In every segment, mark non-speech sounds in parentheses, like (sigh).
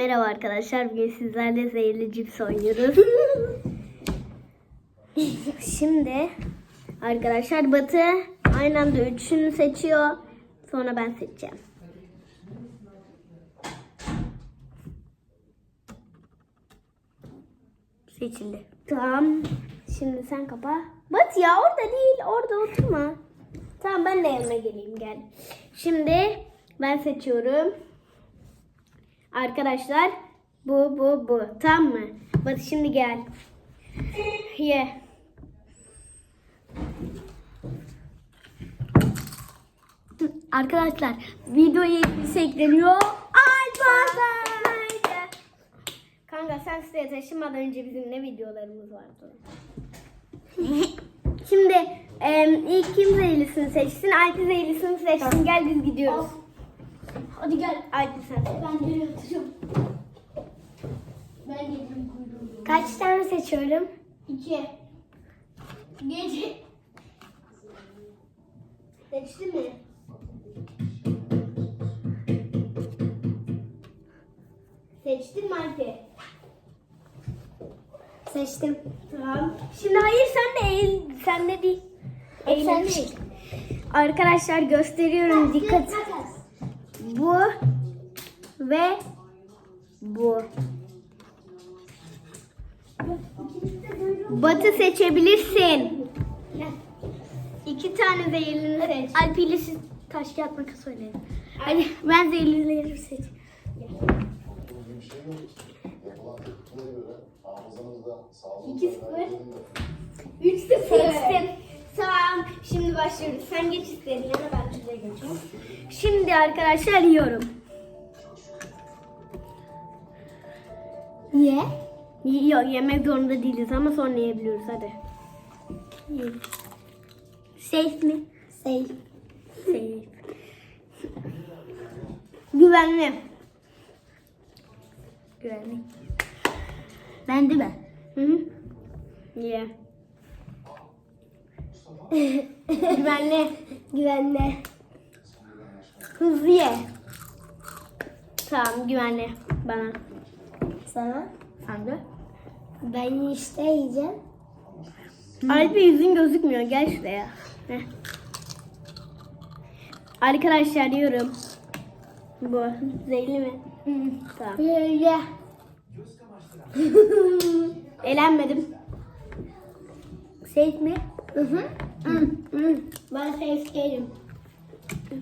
Merhaba arkadaşlar. Bugün sizlerle zehirli cips oynuyoruz. (laughs) Şimdi arkadaşlar Batı aynı anda üçünü seçiyor. Sonra ben seçeceğim. Seçildi. Tamam. Şimdi sen kapa. Bat ya orada değil. Orada oturma. Tamam ben de yanına geleyim gel. Şimdi ben seçiyorum. Arkadaşlar bu bu bu. Tamam mı? Batı şimdi gel. Ye. Arkadaşlar video yetkisi ekleniyor. Alpazar. Kanka sen siteye taşınmadan önce bizim ne videolarımız vardı? Şimdi em, ilk kim zehirlisini seçsin? Alpi zehirlisini seçsin. Gel biz gidiyoruz. Hadi gel. Alpi sen. Ben geri atacağım. Ben yedim kuyruğumu. Kaç tane seçiyorum? İki. Gece. Seçti mi? Seçtin mi Alpi? Seçtim. Tamam. Şimdi hayır sen de eğil, sen de değil. Eğil. sen değil. Arkadaşlar gösteriyorum dikkat. Makas. Bu ve bu. Batı seçebilirsin. Gel. İki tane zehirlini seç. Alp ile siz taş kağıt makas oynayın. Hadi ben zehirlileri seç. İki sıfır. Üç sıfır. Seçtim. Şimdi. Sen geç istediğin yana ben size geçeyim. Şimdi arkadaşlar yiyorum. Ye. Yok yemek zorunda değiliz ama sonra yiyebiliyoruz hadi. Yiyelim. Safe mi? Safe. Safe. Güvenli. Güvenli. Ben de ben. Hı hı. Ye. (laughs) Güvenli. Güvenli. Hızlı ye. Tamam güvenli. Bana. Sana. Sen de. Ben işte yiyeceğim. Alp'e yüzün gözükmüyor. Gel şuraya. Heh. Arkadaşlar yiyorum. Bu. Zehirli mi? Tamam. Böyle. Elenmedim. Safe mi? Hı hı. Hı hı. Ben safe değilim.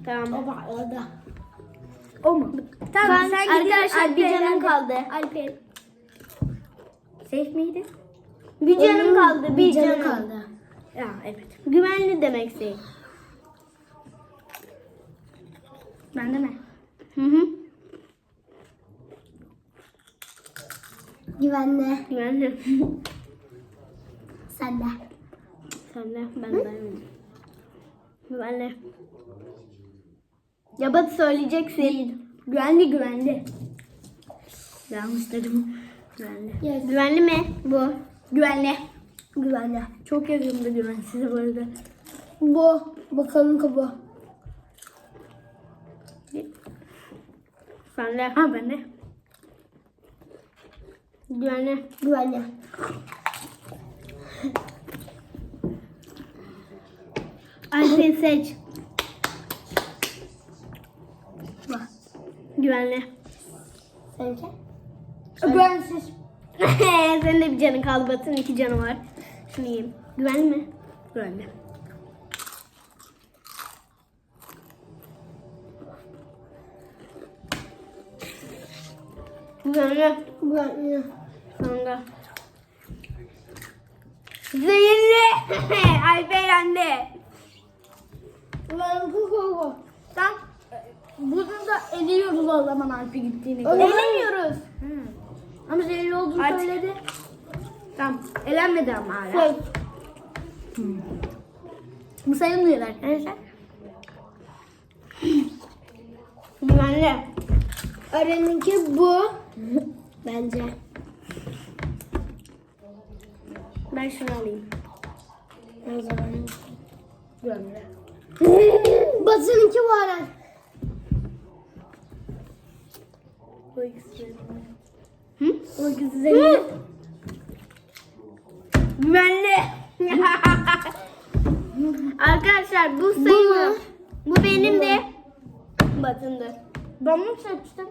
Tamam. Baba orada. O mu? Tamam Ben- sen arkadaşlar, bir canım kaldı. Alper. Safe miydi? Bir canım kaldı. Bir, canım. kaldı. Ya evet. Güvenli demek safe. Ben de mi? Hı hı. Güvenli. Güvenli. (laughs) Sen de. Sen de ben de. Ya Batı söyleyeceksin. Güvenli güvenli. Yanlış dedim. Güvenli. Yes. Güvenli mi bu? Güvenli. Güvenli. Çok yakında güvensiz bu arada. Bu. Bakalım kabuğu. Sen de. Ha ben de. Güvenli. Güvenli. Alp'i seç. Bak. Güvenli. Seninki? Güvensiz. (laughs) Senin de bir canın kaldı Batı'nın iki canı var. Şunu yiyeyim. Güvenli mi? Güvenli. Güvenli. Güvenli. Sonunda. Zehirli. (laughs) Alper yendi. Sen Bunu da eliyoruz o zaman Alp'e gittiğine göre. eğleniyoruz. Ama zehirli olduğunu Artık- söyledi. Tamam. Elenmedi ama hala. Şey, Bu sayılmıyor arkadaşlar. Güvenli. Aren'inki bu. Bence. Ben şunu alayım. O zaman. Güvenli. Basınınki bu Aren. O ikisi. Hı? O güzel. Ben de. Arkadaşlar bu sayılır. Bu benim de. Batındır. Ben bunu seçtim.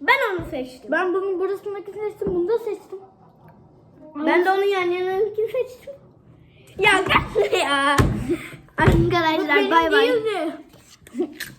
Ben onu seçtim. Ben bunun burasındaki seçtim. Bunu da seçtim. Ben de onun yan yanındakini seçtim. Ya kaçma (laughs) ya. Arkadaşlar bay bay. (laughs)